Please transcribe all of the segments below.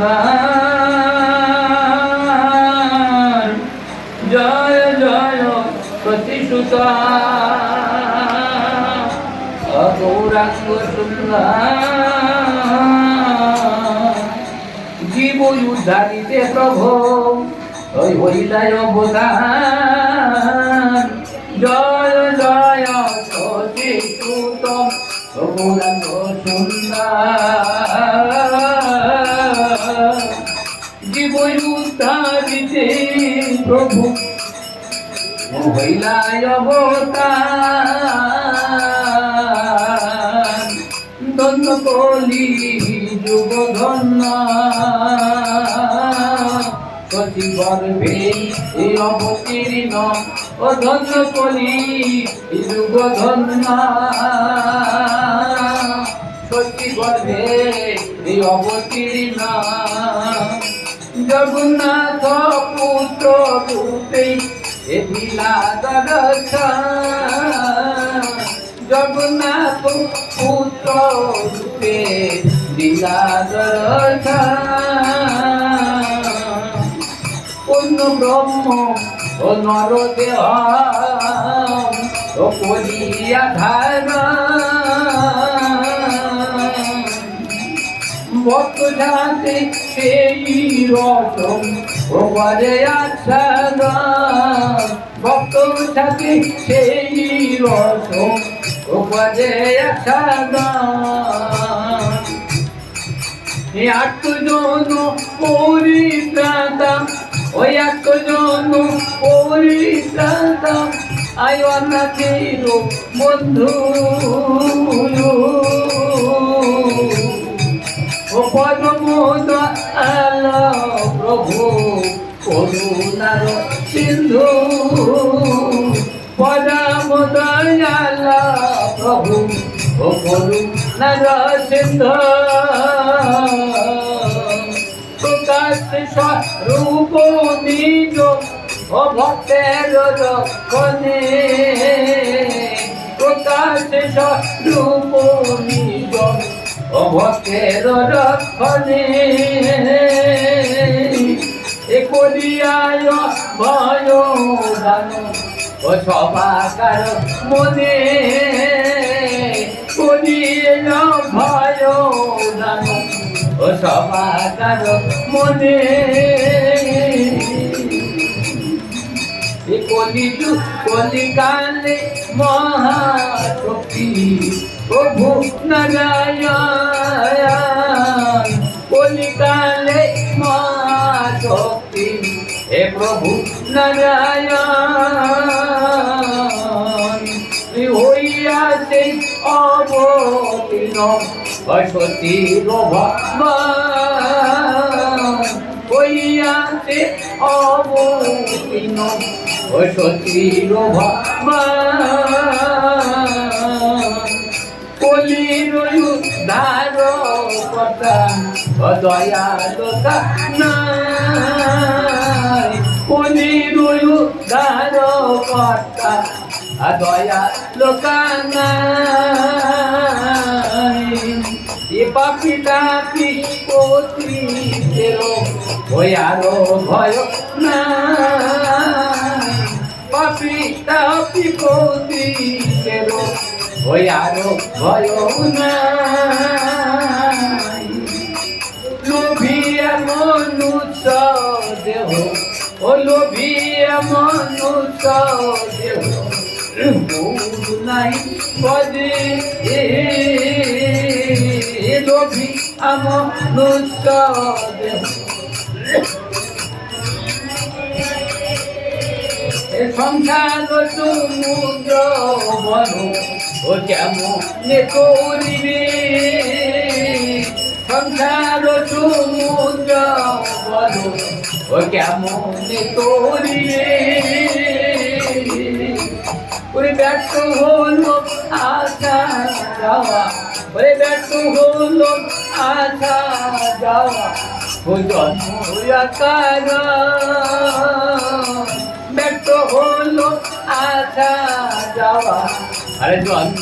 সুন্দর জয় জয় প্রতিশুত গৌরাঙ্গ সুন্দর। জীব উদ্ধারিতে প্রভু ওই হইলায় অবদান। জয় জয় সচিত গৌরাঙ্গ সুন্দর। জীব প্রভু। হইলায় অবতার। ধন্য কলি, যুগ ধন্য। সতী গর্ভে এই অবতীর্ণ। ও ধন্য কলি, যুগ ধন্য। সতী গর্ভে এই অবতীর্ণ। জগন্নাথ পুত্র রূপে এ বিলাদরছ জগন্নাথ পুত্র রূপে বিলাদরছ অন্য ব্রহ্ম ও নর দেহ ও করিয়া ধারা ভক্ত জানতে সেই রকম। প্রবাদে আচ্ছাদ ভক্ত সাথে সেই রকম। প্রবাদে আচ্ছাদ আটজন পরিত্রাতা ওই আটজন পরিত্রাতা আয় অনাথের বন্ধু। ও পরমোদ আলো প্রভু, করুণার সিন্ধু। পরমোদ আলো প্রভু, করুণার সিন্ধু। প্রকাশ স্বরূপ নিজ ও ভক্তের রক্ষণে প্রকাশ স্বরূপ অভক্তের রক্ষণে এ কলিয়ায় ভয় দান। ও সবাকার মনে। কলিয়ে ভয় দান। ও সবাকার মনে। এ কলিযু কলিকালে মহাশক্তি। প্রভু নারায়ণ কলিকালে মহাশক্তি হে প্রভু নারায়ণ হইয়াছে অবতীর্ণ সতীর হইয়াছে অবতীর্ণ সতীর ভগবান কথা দয়াল নাই কলির উদ্ধার কথা দয়াল নাই এ পাপি তাপি পত্রী ওই আরও ভয় না পাপি তাপি পত্রী ওই আরও ভয় নাই লোভি এ সংসার সমুদ্র বন ও কেমন করিবে সংসার সমুদ্র বন ও কেমন করিবে ওরে ব্যর্থ হলো আশা যাওয়া ওরে ব্যর্থ হলো আশা যাওয়া ও জন্ম ব্যর্থ হলো আশা যাওয়া আরে জন্ম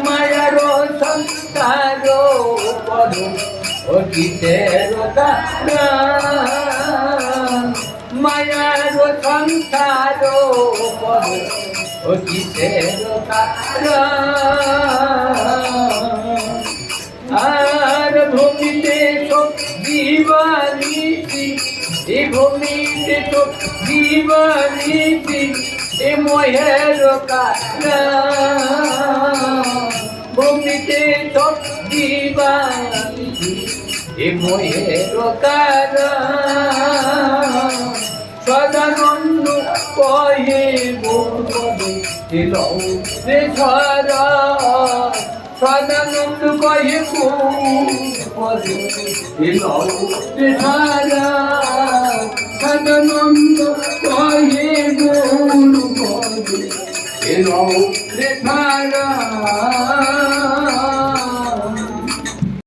মায়ার সংসার পদ অতীতের মায়ার সংসার পদ অতীতের আর ভূমিতে সব এ ভূমিতে সব জীবানীতি এ মহের কারণ সব জীবানীতি এ মহের কারণ সদানন্দ কহে গোপদে দিল রে ছড়া। সদানন্দ কহে গোপদে দিল রে সদানন্দ গোপদে দিল রে ছড়া।